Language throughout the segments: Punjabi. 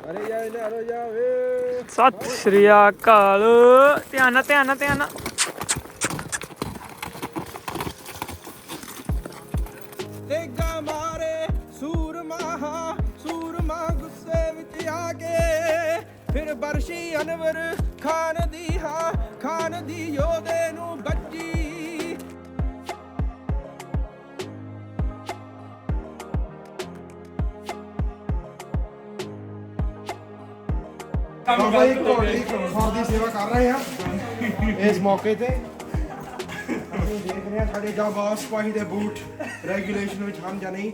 ਅਰੇ ਜਾ ਲੈ ਰੋ ਜਾਵੇ ਸਤਿ ਸ਼੍ਰੀ ਅਕਾਲ। ਧਿਆਨ ਨਾਲ ਧਿਆਨ ਨਾਲ ਧਿਆਨ ਨਾਲ। ਤੇਗਾ ਮਾਰੇ ਸੂਰਮਾ ਸੂਰਮਾ ਗੁੱਸੇ ਵਿੱਚ ਆ ਕੇ। ਫਿਰ ਬਰਸ਼ੀ ਅਨਵਰ ਖਾਨ ਦੀ ਹਾਂ ਖਾਨ ਦੀ ਯੋਧੇ ਨੂੰ ਬਾਬਾ ਜੀ ਘੋੜੇ ਦੀ ਘੋੜ ਦੀ ਸੇਵਾ ਕਰ ਰਹੇ ਹਾਂ। ਇਸ ਮੌਕੇ ਤੇ ਅਸੀਂ ਦੇਖ ਰਹੇ ਹਾਂ ਸਾਡੇ ਜਾਬਾਜ਼ ਸਿਪਾਹੀ ਦੇ ਬੂਟ ਰੈਗੂਲੇਸ਼ਨ ਵਿੱਚ ਹਨ ਜਾਂ ਨਹੀਂ।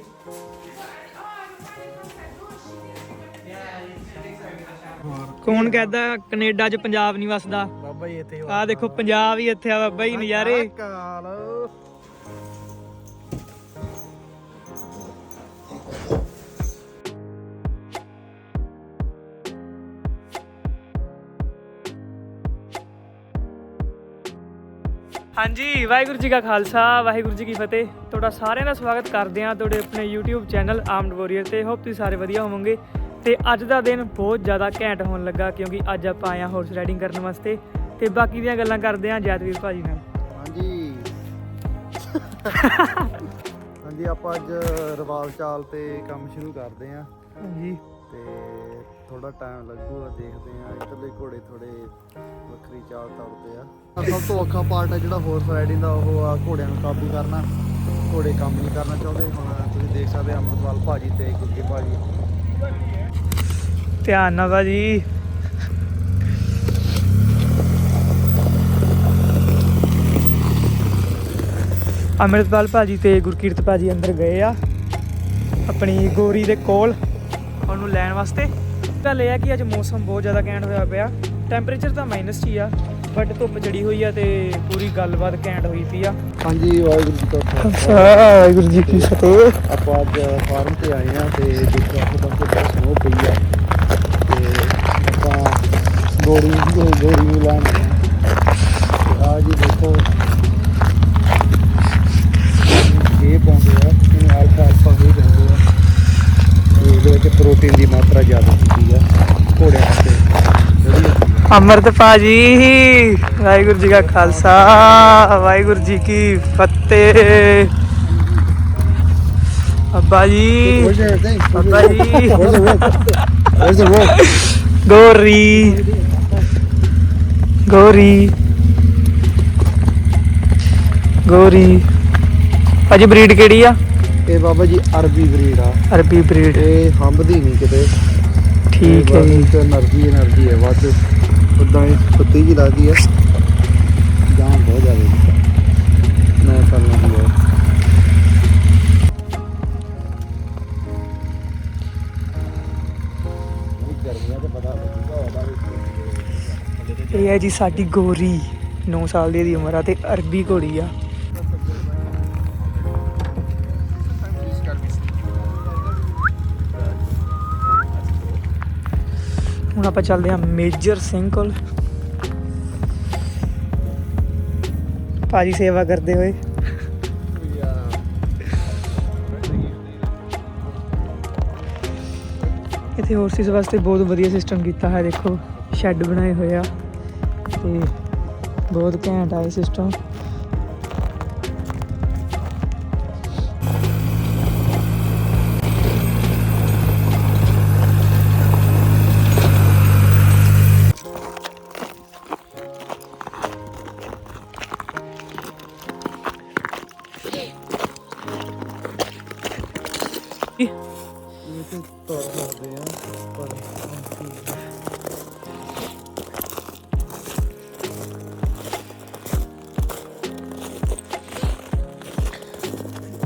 ਕੌਣ ਕਹਿੰਦਾ? ਕੈਨੇਡਾ 'ਚ ਪੰਜਾਬ ਨਹੀਂ ਵਸਦਾ। ਬਾਬਾ ਜੀ ਇੱਥੇ ਆ ਦੇਖੋ ਪੰਜਾਬ ਹੀ ਇੱਥੇ ਆ ਬਾਬਾ ਜੀ ਨਜ਼ਾਰੇ। ਕਾਲ। ਹਾਂਜੀ ਵਾਹਿਗੁਰੂ ਜੀ ਕਾ ਖਾਲਸਾ ਵਾਹਿਗੁਰੂ ਜੀ ਕੀ ਫਤਿਹ। ਤੁਹਾਡਾ ਸਾਰਿਆਂ ਦਾ ਸਵਾਗਤ ਕਰਦੇ ਹਾਂ ਤੁਹਾਡੇ ਆਪਣੇ YouTube ਚੈਨਲ ਆਰਮਡ ਵਾਰੀਅਰ ਤੇ। ਹੋਪ ਤੁਸੀਂ ਸਾਰੇ ਵਧੀਆ ਹੋਵੋਗੇ। ਤੇ ਅੱਜ ਦਾ ਦਿਨ ਬਹੁਤ ਜ਼ਿਆਦਾ ਘੈਂਟ ਹੋਣ ਲੱਗਾ ਕਿਉਂਕਿ ਅੱਜ ਆਪਾਂ ਹਾਂ ਹਾਰਸ ਰਾਈਡਿੰਗ ਕਰਨ ਵਾਸਤੇ। ਤੇ ਬਾਕੀ ਦੀਆਂ ਗੱਲਾਂ ਕਰਦੇ ਹਾਂ ਜੈਤਵੀਰ ਭਾਜੀ ਨਾਲ। ਹਾਂਜੀ। ਹਾਂਜੀ ਆਪਾਂ ਅੱਜ ਰਵਾਲ ਚਾਲ ਤੇ ਕੰਮ ਸ਼ੁਰੂ ਕਰਦੇ ਹਾਂ। ਹਾਂਜੀ। ਤੇ ਥੋੜਾ ਟਾਈਮ ਲੱਗੂਗਾ, ਦੇਖਦੇ ਹਾਂ। ਇੱਧਰਲੇ ਘੋੜੇ ਥੋੜੇ ਵੱਖਰੀ ਚਾਲ ਤੌਰਦੇ ਆ। ਸਭ ਤੋਂ ਔਖਾ ਪਾਰਟ ਹੈ ਜਿਹੜਾ ਹਾਰਸ ਰਾਈਡਿੰਗ ਦਾ, ਉਹ ਆ ਘੋੜਿਆਂ ਨੂੰ ਕਾਬੂ ਕਰਨਾ। ਘੋੜੇ ਕੰਮ ਨਹੀਂ ਕਰਨਾ ਚਾਹੁੰਦੇ। ਹੁਣ ਤੁਸੀਂ ਦੇਖ ਸਕਦੇ ਹੋ ਅੰਮ੍ਰਿਤਪਾਲ ਭਾਜੀ ਤੇ ਗੁੱਗੇ ਭਾਜੀ। ਧਿਆਨ ਨਾਲ ਭਾਜੀ ਅੰਮ੍ਰਿਤਪਾਲ ਭਾਜੀ ਤੇ ਗੁਰਕੀਰਤ ਭਾਜੀ ਅੰਦਰ ਗਏ ਆ। ਆਪਣੀ ਗੋਰੀ ਦੇ ਕੋਲ, ਉਹਨੂੰ ਲੈਣ ਵਾਸਤੇ। ਗੱਲ ਇਹ ਆ ਕਿ ਅੱਜ ਮੌਸਮ ਬਹੁਤ ਜ਼ਿਆਦਾ ਘੈਂਟ ਹੋਇਆ ਪਿਆ। ਟੈਂਪਰੇਚਰ ਤਾਂ ਮਾਈਨਸ ਹੀ ਆ ਬਟ ਧੁੱਪ ਚੜੀ ਹੋਈ ਆ ਤੇ ਪੂਰੀ ਗੱਲਬਾਤ ਘੈਂਟ ਹੋਈ ਪਈ ਆ। ਹਾਂਜੀ ਵਾਹਿਗੁਰੂ ਜੀ ਕਾ ਖਾਲਸਾ। ਵਾਹਿਗੁਰੂ ਜੀ ਕੀ ਫਤਿਹ। ਆਪਾਂ ਅੱਜ ਫਾਰਮ ਤੇ ਆਏ ਆ ਤੇ ਦੇਖੋ ਆਸੇ ਪਾਸੇ ਬਹੁਤ ਸਨੋ ਪਈ ਆ। ਤੇ ਆਪਾਂ ਗੋਰੀ ਗੋਰੀ ਨੂੰ ਲੈਣ ਆ। ਜੀ ਦੇਖੋ। ਇਹ ਪਾਉਂਦੇ ਆ ਇਹਨੂੰ ਆਲਫਾ ਆਲਫਾ ਹੀ ਕਹਿੰਦੇ ਆ ਵਿੱਚ ਪ੍ਰੋਟੀਨ ਦੀ ਮਾਤਰਾ ਜ਼ਿਆਦਾ ਹੁੰਦੀ ਆ, ਘੋੜਿਆਂ ਵਾਸਤੇ ਵਧੀਆ ਅਮਰਤ ਭਾਜੀ, ਵਾਹਿਗੁਰੂ ਜੀ ਕਾ ਖਾਲਸਾ, ਵਾਹਿਗੁਰੂ ਜੀ ਕੀ ਫਤਿਹ। ਅੱਬਾ ਜੀ Where's ਅੱਬਾ ਜੀ। ਗੋਰੀ ਗੋਰੀ ਗੋਰੀ। ਭਾਜੀ, ਬਰੀਡ ਕਿਹੜੀ ਆ? ਇਹ ਬਾਬਾ ਜੀ ਅਰਬੀ ਬਰੀਡ ਆ। ਅਰਬੀ ਬਰੀਡ। ਇਹ ਹੰਬਦੀ ਨਹੀਂ ਕਿਤੇ। ਠੀਕ ਹੈ ਜੀ ਤੇ એનર્ਜੀ એનર્ਜੀ ਹੈ। ਵੱਧ ਉਦਾਂ ਹੀ ਛੁੱਟੀ ਜੀ ਲੱਗਦੀ ਹੈ। ਜਾਂ ਬਹੁਤ ਜ਼ਿਆਦਾ। ਮੈਂ ਕਰ ਲੂੰਗਾ ਇਹ ਹੈ ਜੀ ਸਾਡੀ ਗੋਰੀ। 9 ਸਾਲ ਦੀ ਦੀ ਉਮਰ ਆ ਤੇ ਅਰਬੀ ਘੋੜੀ ਆ। ਹੁਣ ਆਪਾਂ ਚੱਲਦੇ ਹਾਂ ਮੇਜਰ ਸਿੰਘ ਕੋਲ। ਭਾਜੀ ਸੇਵਾ ਕਰਦੇ ਹੋਏ। ਇੱਥੇ ਹਾਰਸਿਸ ਵਾਸਤੇ ਬਹੁਤ ਵਧੀਆ ਸਿਸਟਮ ਕੀਤਾ ਹੈ, ਦੇਖੋ। ਸ਼ੈੱਡ ਬਣਾਏ ਹੋਏ ਆ ਤੇ ਬਹੁਤ ਘੈਂਟ ਆ ਇਹ ਸਿਸਟਮ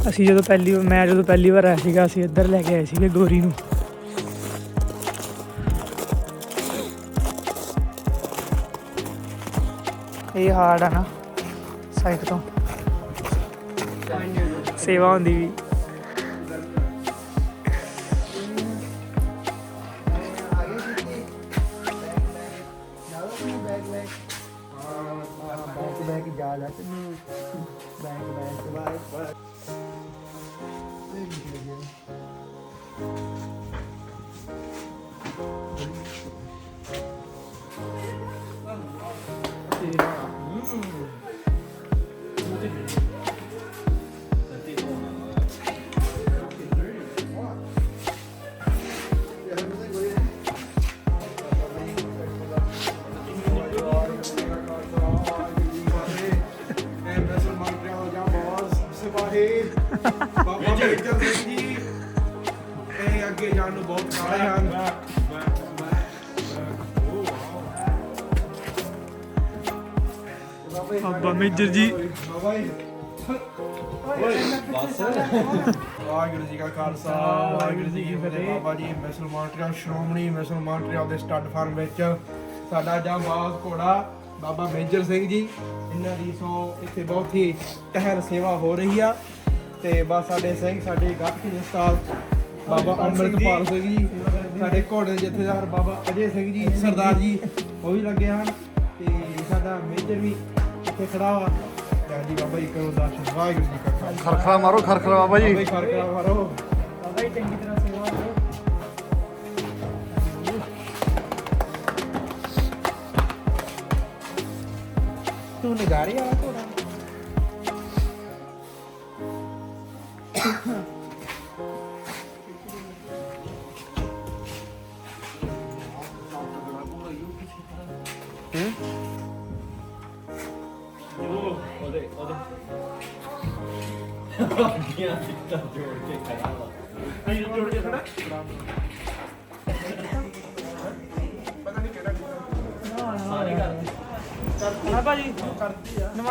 ਅਸੀਂ ਜਦੋਂ ਪਹਿਲੀ ਵਾਰ ਮੈਂ ਜਦੋਂ ਪਹਿਲੀ ਵਾਰ ਆਇਆ ਸੀਗਾ, ਅਸੀਂ ਇੱਧਰ ਲੈ ਕੇ ਆਏ ਸੀਗੇ ਗੋਰੀ ਨੂੰ। ਇਹ ਹਾਰਡ ਆ ਨਾ ਸਾਈਡ ਤੋਂ। ਸੇਵਾ ਹੁੰਦੀ ਵੀ। ਮੇਜਰ ਜੀ। ਵਾਹਿਗੁਰੂ ਜੀ ਕਾ ਖਾਲਸਾ ਵਾਹਿਗੁਰੂ ਜੀ ਕੀ ਫਤਿਹ। ਬਾਬਾ ਜੀ ਮਿਸਲ ਮੌਂਟਰੀਅਲ ਸ਼੍ਰੋਮਣੀ ਮਿਸਲ ਮੌਂਟਰੀਅਲ ਦੇ ਸਟੱਡ ਫਾਰਮ ਵਿੱਚ ਸਾਡਾ ਜਾਂਬਾਜ਼ ਘੋੜਾ ਬਾਬਾ ਮੇਜਰ ਸਿੰਘ ਜੀ। ਇਹਨਾਂ ਦੀ ਸੋ ਇੱਥੇ ਬਹੁਤ ਹੀ ਟਹਿਰ ਸੇਵਾ ਹੋ ਰਹੀ ਆ। ਤੇ ਬਸ ਸਾਡੇ ਸਿੰਘ ਸਾਡੇ ਗੱਤਕੇ ਦੇ ਉਸਤਾਦ ਬਾਬਾ ਅੰਮ੍ਰਿਤਪਾਲ ਸਿੰਘ ਜੀ ਸਾਡੇ ਘੋੜੇ ਦੇ ਜਥੇਦਾਰ ਬਾਬਾ ਅਜੇ ਸਿੰਘ ਜੀ ਸਰਦਾਰ ਜੀ ਉਹ ਵੀ ਲੱਗੇ ਹਨ। ਤੇ ਸਾਡਾ ਮੇਜਰ ਵੀ ਇੱਥੇ ਖੜਾ ਵਾ। ਤੇ ਜੀ ਬਾਬਾ ਜੀ ਕਰੋ ਦਰਸ਼ਨ ਵਾਹਿਗੁਰੂ ਜੀ ਕਾ ਖਾਲਸਾ। ਖਰਖਰਾ ਮਾਰੋ ਖਰਖਰਾ ਬਾਬਾ ਜੀ। ਬਾਬਾ ਜੀ ਖਰਕਰਾ ਮਾਰੋ। ਬਾਬਾ ਜੀ ਚੰਗੀ ਤਰ੍ਹਾਂ ਸੇਵਾ ਕਰੋ। ਤੂੰ ਨਗਾਰੀ ਵਾਲਾ ਘੋੜਾ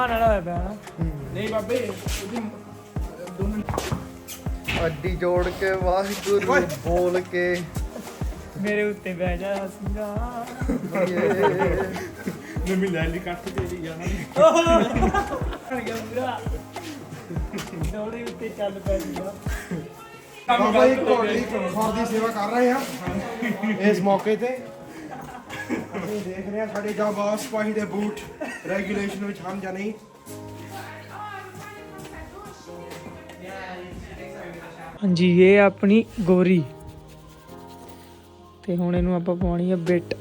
ਨਮਾਨ ਵਾਲਾ ਹੋਇਆ ਪਿਆ ਨਾ। ਨਹੀਂ ਬਾਬੇ ਉਹਦੀ ਅੱਡੀ ਜੋੜ ਕੇ ਵਾਹਿਗੁਰੂ। ਬੋਲ ਕੇ। ਮੇਰੇ ਉੱਤੇ ਬਹਿ ਜਾ ਸਿੰਘਾ ਨਵੀਂ ਲੈ ਲਈ ਕੱਟ ਦੇ ਲਈ ਜਾਣਾ ਬਣ ਗਿਆ ਪੂਰਾ। ਡੋਲੇ ਉੱਤੇ ਚੱਲ ਪੈ ਜੂਗਾ ਬਾਬਾ ਜੀ ਫੌਜ ਦੀ ਸੇਵਾ ਕਰ ਰਹੇ ਆ। ਇਸ ਮੌਕੇ ਤੇ। ਅਸੀਂ ਦੇਖ ਰਹੇ ਹਾਂ ਸਾਡੇ ਜਾਂਬਾਜ਼ ਸਿਪਾਹੀ ਦੇ ਬੂਟ ਰੈਗੂਲੇਸ਼ਨ ਵਿੱਚ ਹਨ ਜਾਂ ਨਹੀਂ। ਹਾਂਜੀ, ਇਹ ਆ ਆਪਣੀ ਗੋਰੀ। ਤੇ ਹੁਣ ਇਹਨੂੰ ਆਪਾਂ ਪਾਉਣੀ ਆ ਬਿੱਟ।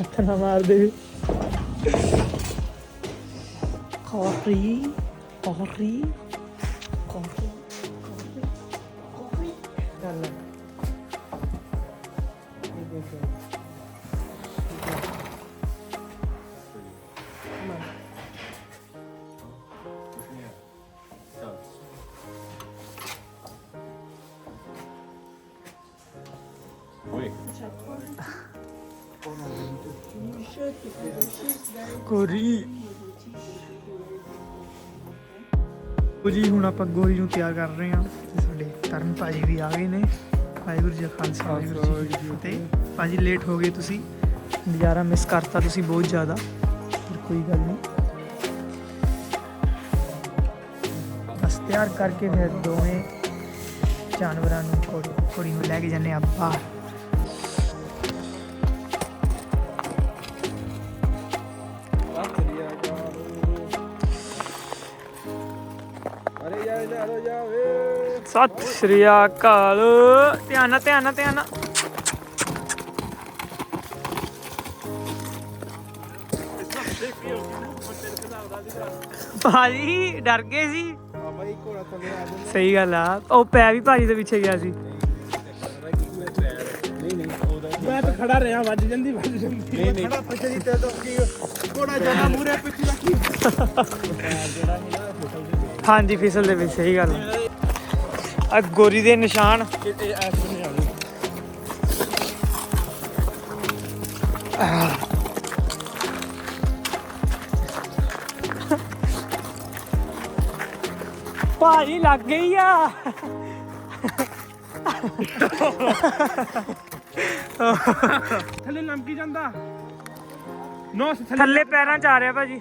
ਹੱਥ ਨਾ ਮਾਰ ਦੇ। ਕੋਰੀ ਕੋਰੀ ਕੋਰੀ ਕੋਰੀ ਚੱਲ ਇਹ ਦੇਖੋ ਗੋਰੀ। ਉਹ ਜੀ ਹੁਣ ਆਪਾਂ ਗੋਰੀ ਨੂੰ ਤਿਆਰ ਕਰ ਰਹੇ ਹਾਂ ਤੇ ਸਾਡੇ ਤਰਨ ਭਾਜੀ ਵੀ ਆ ਗਏ ਨੇ। ਵਾਹਿਗੁਰੂ ਜੀ ਖਾਲਸਾ ਵਾਹਿਗੁਰੂ ਜੀ ਕੀ ਫਤਿਹ। ਭਾਜੀ ਲੇਟ ਹੋ ਗਏ ਤੁਸੀਂ। ਨਜ਼ਾਰਾ ਮਿਸ ਕਰਤਾ ਤੁਸੀਂ ਬਹੁਤ ਜ਼ਿਆਦਾ। ਪਰ ਕੋਈ ਗੱਲ ਨਹੀਂ। ਬਸ ਤਿਆਰ ਕਰਕੇ ਫਿਰ ਦੋਵੇਂ ਜਾਨਵਰਾਂ ਨੂੰ ਕੁੜੀ ਕੁੜੀ ਨੂੰ ਲੈ ਕੇ ਜਾਂਦੇ ਆ ਬਾਹਰ ਸਤਿ ਸ਼੍ਰੀ ਅਕਾਲ। ਧਿਆਨ ਨਾਲ ਧਿਆਨ ਨਾਲ ਧਿਆਨ ਨਾਲ। ਭਾਜੀ ਡਰ ਗਏ ਸੀ? ਸਹੀ ਗੱਲ ਆ। ਉਹ ਪੈ ਵੀ ਭਾਜੀ ਦੇ ਪਿੱਛੇ ਗਿਆ ਸੀ। ਮੈਂ ਤਾਂ ਖੜਾ ਰਿਹਾ ਵੱਜ ਜਾਂਦੀ ਵੱਜ ਜਾਂਦੀ। ਨਹੀਂ ਨਹੀਂ। ਖੜਾ ਪਿੱਛੇ ਦੀ ਤੇ ਤੋਂ ਕੀ ਘੋੜਾ ਜਾਣਾ ਮੂਰੇ ਪਿੱਛੇ ਦਾ ਕੀ ਹਾਂਜੀ ਫਿਸਲ ਦੇ ਵਿੱਚ ਸਹੀ ਗੱਲ ਆ ਗੋਰੀ ਦੇ ਨਿਸ਼ਾਨ। ਐਸ ਭਾਜੀ ਲੱਗ ਗਈ ਆ। ਥੱਲੇ ਲੰਮਕੀ ਜਾਂਦਾ। ਨੋ ਥੱਲੇ ਪੈਰਾਂ 'ਚ ਆ ਰਿਹਾ ਭਾਜੀ।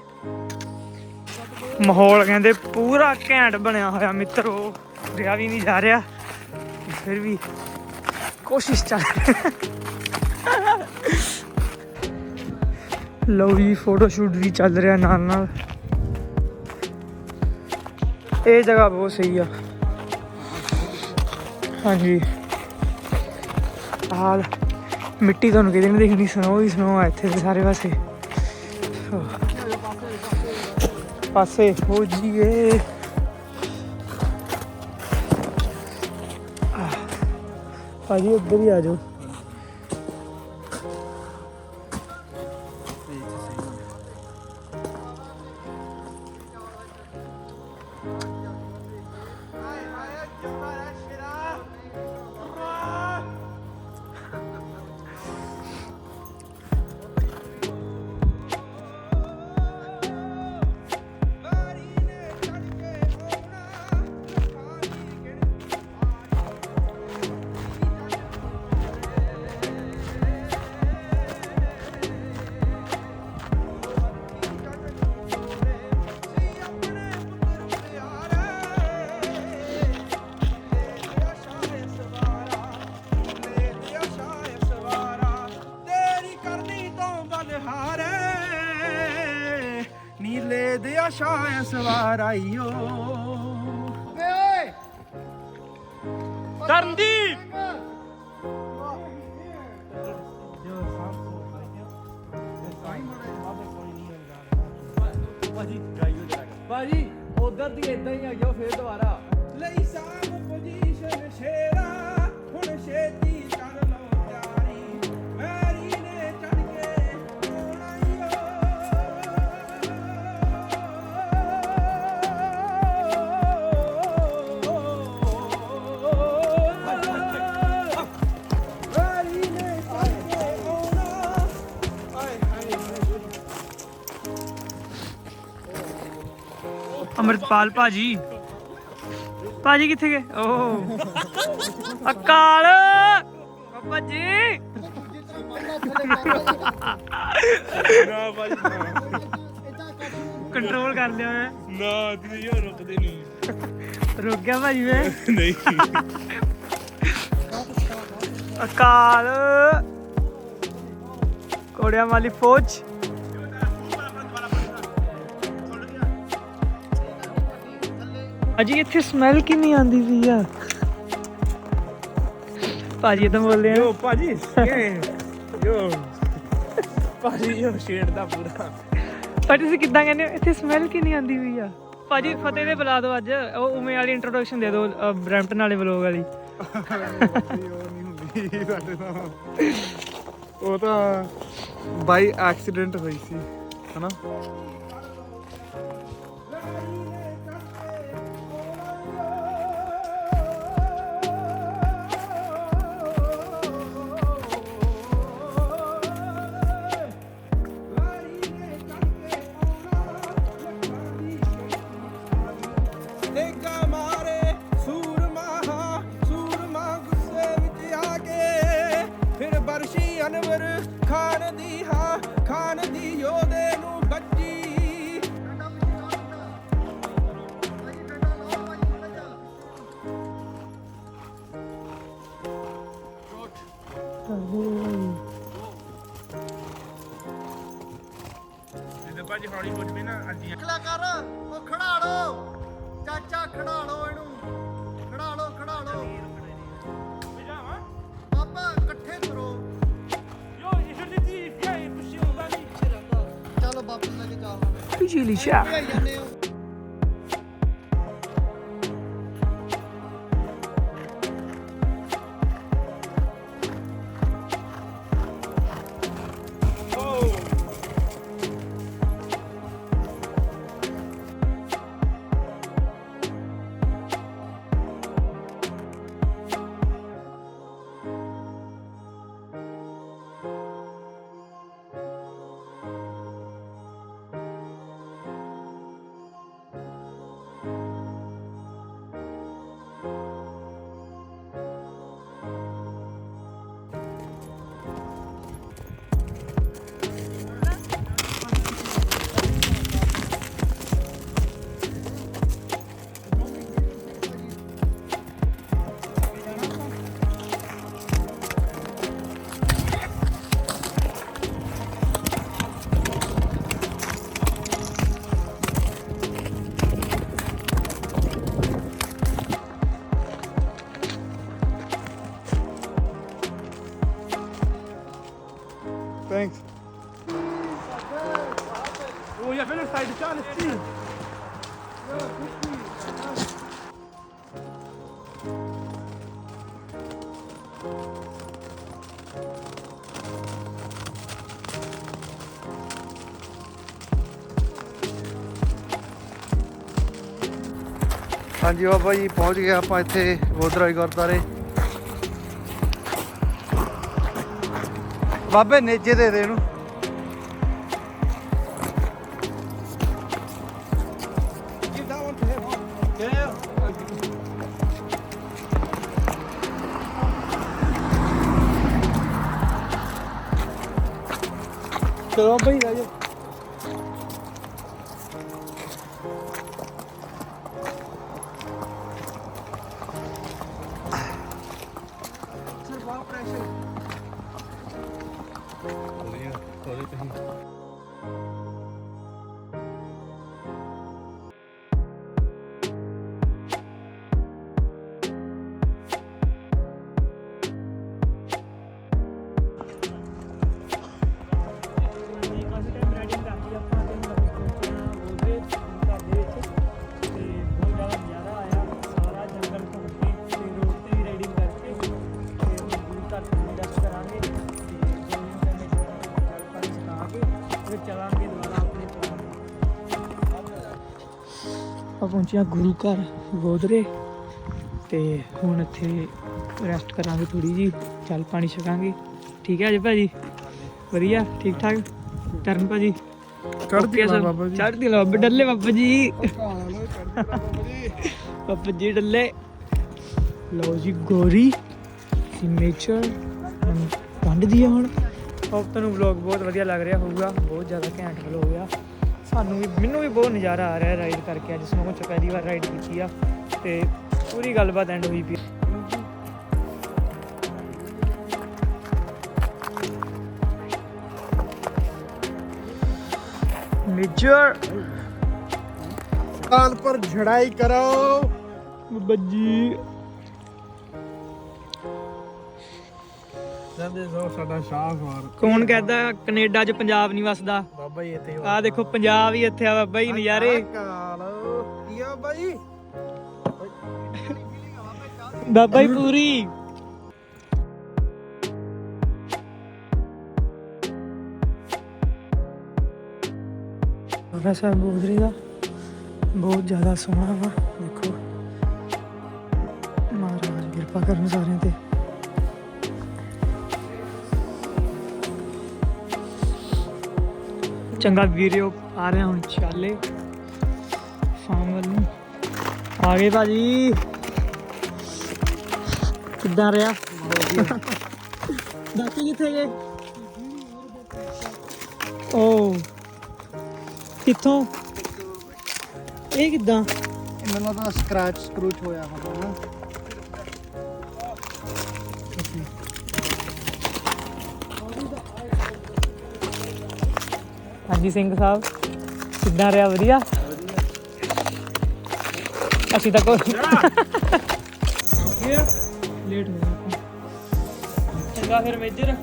ਮਾਹੌਲ ਕਹਿੰਦੇ ਪੂਰਾ ਘੈਂਟ ਬਣਿਆ ਹੋਇਆ ਮਿੱਤਰੋ। ਰਿਹਾ ਵੀ ਨਹੀਂ ਜਾ ਰਿਹਾ। ਫਿਰ ਵੀ ਕੋਸ਼ਿਸ਼ ਚੱਲ ਲਓ ਜੀ ਫੋਟੋ ਸ਼ੂਟ ਵੀ ਚੱਲ ਰਿਹਾ ਨਾਲ ਨਾਲ। ਇਹ ਜਗ੍ਹਾ ਬਹੁਤ ਸਹੀ ਆ। ਹਾਂਜੀ। ਹਾਲ ਮਿੱਟੀ ਤੁਹਾਨੂੰ ਕਿਤੇ ਨਹੀਂ ਦਿਖਣੀ? ਸਨੋ ਹੀ ਸਨੋ ਆ ਇੱਥੇ ਤੇ ਸਾਰੇ ਪਾਸੇ। ਪਾਸੇ। ਹੋ ਜੀਏ ਭਾਜੀ ਉੱਧਰ ਹੀ ਆ ਜਾਓ। ਆਸ਼ਾ ਸਵਾਰ ਆਈਓ। ਓਏ ਤਰਨਦੀਪ ਭਾਜੀ ਉਧਰ ਦੀ ਇਦਾਂ ਹੀ ਆ ਜਾਓ ਫੇਰ ਦੁਬਾਰਾ। ਲਈ ਸਾਮ ਪੋਜੀਸ਼ਨ ਸ਼ੇਰਾ। ਅਮਰਤਪਾਲ ਭਾਜੀ। ਭਾਜੀ ਕਿੱਥੇ ਗਏ? ਓ। ਅਕਾਲ ਬਾਬਾ ਜੀ ਨਾ ਭਾਈ ਕੰਟਰੋਲ ਕਰ ਲਿਆ ਮੈਂ ਨਾ ਤੁਸੀਂ ਯਾਰ ਰੁਕਦੇ ਨਹੀਂ। ਰੁਕ ਗਿਆ ਭਾਜੀ ਮੈਂ। ਨਹੀਂ। ਅਕਾਲ ਕੋੜਿਆਂ ਵਾਲੀ ਫੌਜ। ਅਜੀ ਇੱਥੇ ਸਮੈਲ ਕਿੰਨੀ ਆਂਦੀ ਸੀ ਆ? ਭਾਜੀ ਤਾਂ ਬੋਲਦੇ ਆ ਯੋ ਭਾਜੀ ਯੋ ਭਾਜੀ ਯੋ ਸ਼ੇਡ ਦਾ ਪੂਰਾ। ਪਰ ਤੁਸੀਂ ਕਿੱਦਾਂ ਕਹਿੰਦੇ ਹੋ? ਇੱਥੇ ਸਮੈਲ ਕਿੰਨੀ ਆਂਦੀ ਵੀ ਆ? ਭਾਜੀ ਫਤਿਹ ਦੇ ਬੁਲਾ ਦਿਓ ਅੱਜ। ਉਹ ਉਵੇਂ ਵਾਲੀ ਇੰਟਰੋਡਕਸ਼ਨ ਦੇ ਦਿਓ ਬਰੈਂਪਟਨ ਵਾਲੇ ਵਲੋਗ ਵਾਲੀ। ਉਹ ਨਹੀਂ ਹੁੰਦੀ ਸਾਡੇ ਨਾਲ ਉਹ ਤਾਂ ਬਾਈ ਐਕਸੀਡੈਂਟ ਹੋਈ ਸੀ ਹਨਾ? ਭਾਜੀ ਹੌਲੀ ਹੋ ਜਵੇ ਨਾ ਅੱਜ ਖਲਾ ਕਰ ਉਹ ਖੜਾ ਲੋ ਚਾਚਾ ਖੜਾ ਲੋ ਇਹਨੂੰ। ਖੜਾ ਲੋ ਖੜਾ ਲੋ ਪਾਪਾ ਇਕੱਠੇ ਕਰੋ। ਚਲੋ ਬਾਪੂ ਹੋ। ਹਾਂਜੀ ਬਾਬਾ ਜੀ, ਪਹੁੰਚ ਗਏ ਆਪਾਂ ਇੱਥੇ ਗੋਦਰਾਈ ਗੁਰਦਾਰੇ ਬਾਬੇ ਨੇਜੇ ਦੇ ਦੇ ਇਹਨੂੰ। ਚਲੋ ਬਾਈ, ਆ ਆਪਾਂ ਪਹੁੰਚੇ ਹਾਂ ਗੁਰੂ ਘਰ ਗੋਦਰੇ। ਤੇ ਹੁਣ ਇੱਥੇ ਰੈਸਟ ਕਰਾਂਗੇ ਥੋੜੀ ਜੀ ਚੱਲ ਪਾਣੀ ਛਕਾਂਗੇ। ਠੀਕ ਹੈ ਜੀ ਭਾਜੀ? ਵਧੀਆ ਠੀਕ ਠਾਕ? ਟਰਨ ਭਾਜੀ? ਚੜ੍ਹਦੀ ਕਲਾ। ਬਾਬਾ ਜੀ। ਚੜ੍ਹਦੀ ਕਲਾ ਬਾਬਾ ਡੱਲੇ ਬਾਬਾ ਜੀ। ਬਾਬਾ ਜੀ ਡੱਲੇ। ਲਓ ਜੀ ਗੋਰੀ ਸਿਗਨੇਚਰ ਵੰਡ ਦੀ ਆ ਹੁਣ। ਹੋਪ ਤੁਹਾਨੂੰ ਵਲੌਗ ਬਹੁਤ ਵਧੀਆ ਲੱਗ ਰਿਹਾ ਹੋਊਗਾ ਬਹੁਤ ਜ਼ਿਆਦਾ ਘੈਂਟ ਵਲੌਗ ਆ। ਸਾਨੂੰ ਵੀ ਮੈਨੂੰ ਵੀ ਬਹੁਤ ਨਜ਼ਾਰਾ ਆ ਰਿਹਾ ਰਾਈਡ ਕਰਕੇ ਅੱਜ ਸਨੋ ਚ ਪਹਿਲੀ ਵਾਰ ਰਾਈਡ ਕੀਤੀ ਆ ਤੇ ਪੂਰੀ ਗੱਲਬਾਤ ਐਂਡ ਹੋਈ ਪਈ ਮੇਜਰ ਕਾਲ ਪਰ ਝੜਾਈ ਕਰੋ ਬੱਜੀ। ਜਾਂਦੇ ਸੋ ਸਾਡਾ ਸ਼ਾਹਵਾਰ ਕੌਣ ਕਹਿੰਦਾ? ਕੈਨੇਡਾ 'ਚ ਪੰਜਾਬ ਨਹੀਂ ਵਸਦਾ। ਬਾਬਾ ਜੀ ਇੱਥੇ ਆਹ ਦੇਖੋ ਪੰਜਾਬ ਹੀ ਇੱਥੇ ਆ ਬਾਬਾ ਜੀ ਨਜ਼ਾਰੇ। ਕਾਲ। ਕੀ ਆ ਬਾਈ ਬਾਬਾ ਜੀ ਪੂਰੀ। ਵੈਸਾ ਬੋਦਰੀ ਦਾ ਬਹੁਤ ਜ਼ਿਆਦਾ ਸੋਹਣਾ ਵਾ। ਦੇਖੋ ਮਹਾਰਾਜ ਕਿਰਪਾ ਕਰਨ ਸਾਰਿਆਂ ਤੇ। ਚੰਗਾ ਵੀਡੀਓ ਆ ਰਿਹਾ ਹੁਣ ਚਾਲੇ ਸ਼ਾਮ ਵੱਲ ਨੂੰ ਆ ਗਏ ਭਾਜੀ ਕਿੱਦਾਂ ਰਿਹਾ ਬਾਕੀ ਕਿੱਥੇ ਗਏ ਓ ਕਿੱਥੋਂ ਇਹ ਕਿੱਦਾਂ ਮੈਨੂੰ ਤਾਂ ਸਕ੍ਰੈਚ ਸਕਰੂਚ ਹੋਇਆ ਹੋਣਾ ਹਾਂਜੀ ਸਿੰਘ ਸਾਹਿਬ, ਕਿੱਦਾਂ ਰਿਹਾ ਵਧੀਆ? ਅਸੀਂ ਤਾਂ ਕੋਈ ਲੇਟ ਹੋ ਗਿਆ। ਚੰਗਾ ਫਿਰ ਮੇਜਰ।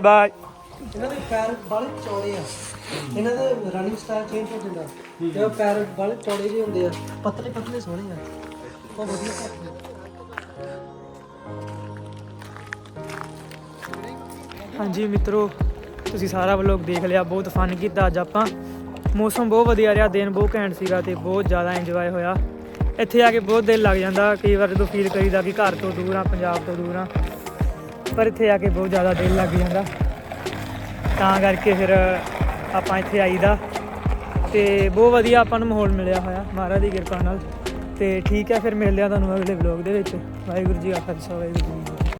Bye bye. ਇਹਨਾਂ ਦੇ ਪੈਰ ਬਾਲੇ ਚੌੜੇ ਆ। ਇਹਨਾਂ ਦੇ ਰਨਿੰਗ ਸਟਾਈਲ ਚੇਂਜ ਹੋ ਜਾਂਦਾ। ਤੇ ਉਹ ਪੈਰ ਬਾਲੇ ਚੌੜੇ ਜਿਹੇ ਹੁੰਦੇ ਆ। ਪਤਲੇ ਪਤਲੇ ਸੋਹਣੇ ਆ। ਉਹ ਵਧੀਆ ਘੱਟ ਹਾਂਜੀ ਮਿੱਤਰੋ ਤੁਸੀਂ ਸਾਰਾ ਵਲੋਗ ਦੇਖ ਲਿਆ ਬਹੁਤ ਫਨ ਕੀਤਾ ਅੱਜ ਆਪਾਂ। ਮੌਸਮ ਬਹੁਤ ਵਧੀਆ ਰਿਹਾ ਦਿਨ ਬਹੁਤ ਘੈਂਟ ਸੀਗਾ ਤੇ ਬਹੁਤ ਜ਼ਿਆਦਾ ਇੰਜੋਏ ਹੋਇਆ। ਇੱਥੇ ਆ ਕੇ ਬਹੁਤ ਦਿਲ ਲੱਗ ਜਾਂਦਾ ਕਈ ਵਾਰ ਜਦੋਂ ਫੀਲ ਕਰੀਦਾ ਕਿ ਘਰ ਤੋਂ ਦੂਰ ਆ ਪੰਜਾਬ ਤੋਂ ਦੂਰ ਆ। ਪਰ ਇੱਥੇ ਆ ਕੇ ਬਹੁਤ ਜ਼ਿਆਦਾ ਦਿਲ ਲੱਗ ਜਾਂਦਾ। ਤਾਂ ਕਰਕੇ ਫਿਰ ਆਪਾਂ ਇੱਥੇ ਆਈਦਾ। ਤੇ ਬਹੁਤ ਵਧੀਆ ਆਪਾਂ ਨੂੰ ਮਾਹੌਲ ਮਿਲਿਆ ਹੋਇਆ, ਮਹਾਰਾਜ ਦੀ ਕਿਰਪਾ ਨਾਲ। ਤੇ ਠੀਕ ਹੈ, ਫਿਰ ਮਿਲਦੇ ਆ ਤੁਹਾਨੂੰ ਅਗਲੇ ਵਲੋਗ ਦੇ ਵਿੱਚ। ਵਾਹਿਗੁਰੂ ਜੀ ਕਾ ਖਾਲਸਾ, ਵਾਹਿਗੁਰੂ ਜੀ